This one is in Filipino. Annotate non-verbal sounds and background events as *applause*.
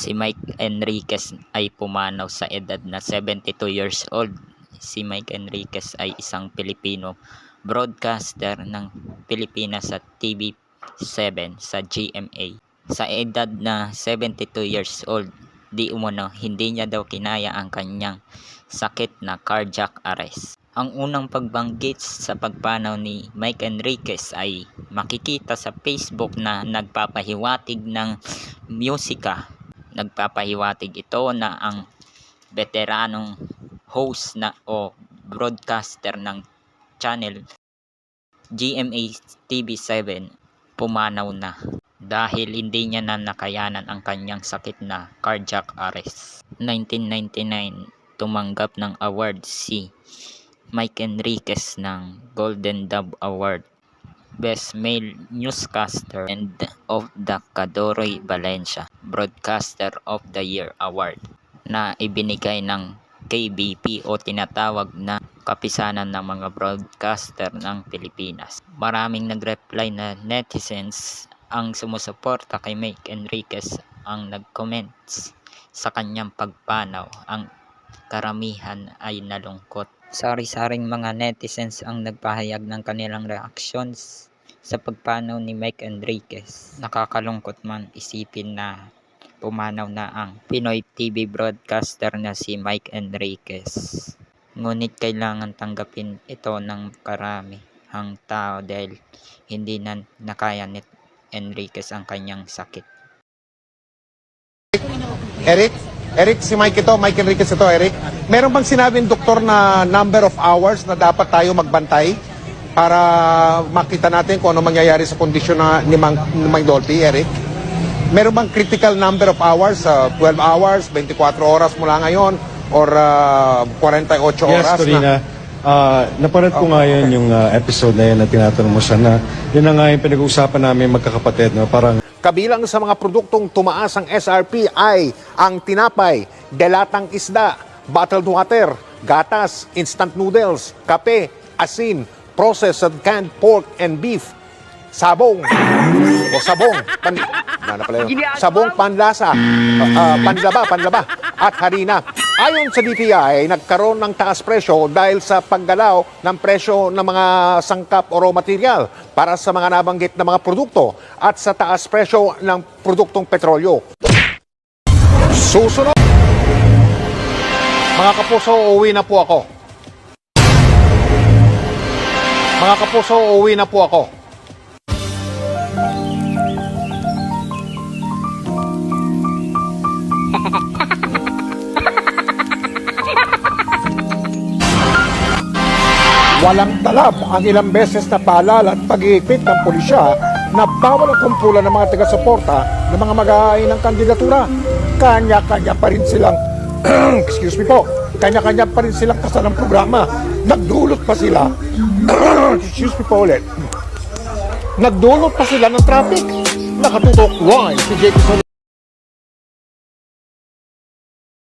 Si Mike Enriquez ay pumanaw sa edad na 72 years old. Si Mike Enriquez ay isang Pilipino broadcaster ng Pilipinas sa TV7 sa GMA. Sa edad na 72 years old, di umano hindi niya daw kinaya ang kanyang sakit na cardiac arrest. Ang unang pagbanggit sa pagpanaw ni Mike Enriquez ay makikita sa Facebook na nagpapahiwatig ng musika. Nagpapahiwatig ito na ang veteranong host na o broadcaster ng channel GMA TV7 pumanaw na dahil hindi niya na nakayanan ang kanyang sakit na cardiac arrest. 1999 tumanggap ng award si Mike Enriquez ng Golden Dove Award Best Male Newscaster and of the Cadoroy Valencia Broadcaster of the Year Award na ibinigay ng KBP o tinatawag na kapisanan ng mga broadcaster ng Pilipinas. Maraming nag-reply na netizens ang sumusuporta kay Mike Enriquez ang nag-comments sa kanyang pagpanaw. Ang karamihan ay nalungkot. Sari-saring mga netizens ang nagpahayag ng kanilang reactions sa pagpanaw ni Mike Enriquez. Nakakalungkot man isipin na pumanaw na ang Pinoy TV broadcaster na si Mike Enriquez. Ngunit kailangan tanggapin ito ng karami ang tao dahil hindi na nakaya ni Enriquez ang kanyang sakit. Eric? Eric, si Mike ito, Mike Enriquez ito, Eric. Meron bang sinabing doktor na number of hours na dapat tayo magbantay para makita natin kung ano mangyayari sa kondisyon na ni Mang, ni Mang Dolphy, Eric? Meron bang critical number of hours, uh, 12 hours, 24 oras mula ngayon, or uh, 48 Yes, oras Torina. na? Uh, napanood ko nga yun yung uh, episode na yun na tinatanong mo siya na yun na nga yung pinag-uusapan namin magkakapatid. No? Parang Kabilang sa mga produktong tumaas ang SRP ay ang tinapay, delatang isda, bottled water, gatas, instant noodles, kape, asin, processed canned pork and beef, sabong, o sabong, pan, ano pala yun? sabong panlasa, uh, uh, panlaba, panlaba, at harina. Ayon sa DTI, nagkaroon ng taas presyo dahil sa paggalaw ng presyo ng mga sangkap o raw material para sa mga nabanggit na mga produkto at sa taas presyo ng produktong petrolyo. Susunod! Mga kapuso, uuwi na po ako. Mga kapuso, uuwi na po ako. Walang talab ang ilang beses na paalala at pag-iipit ng pulisya na bawal ang kumpulan ng mga taga-suporta ng mga mag-aay ng kandidatura. Kanya-kanya pa rin silang, *clears throat* excuse me po, kanya-kanya pa rin silang kasalang programa. Nagdulot pa sila, excuse me po ulit, nagdulot pa sila ng traffic. Nakatutok, one, si Solis.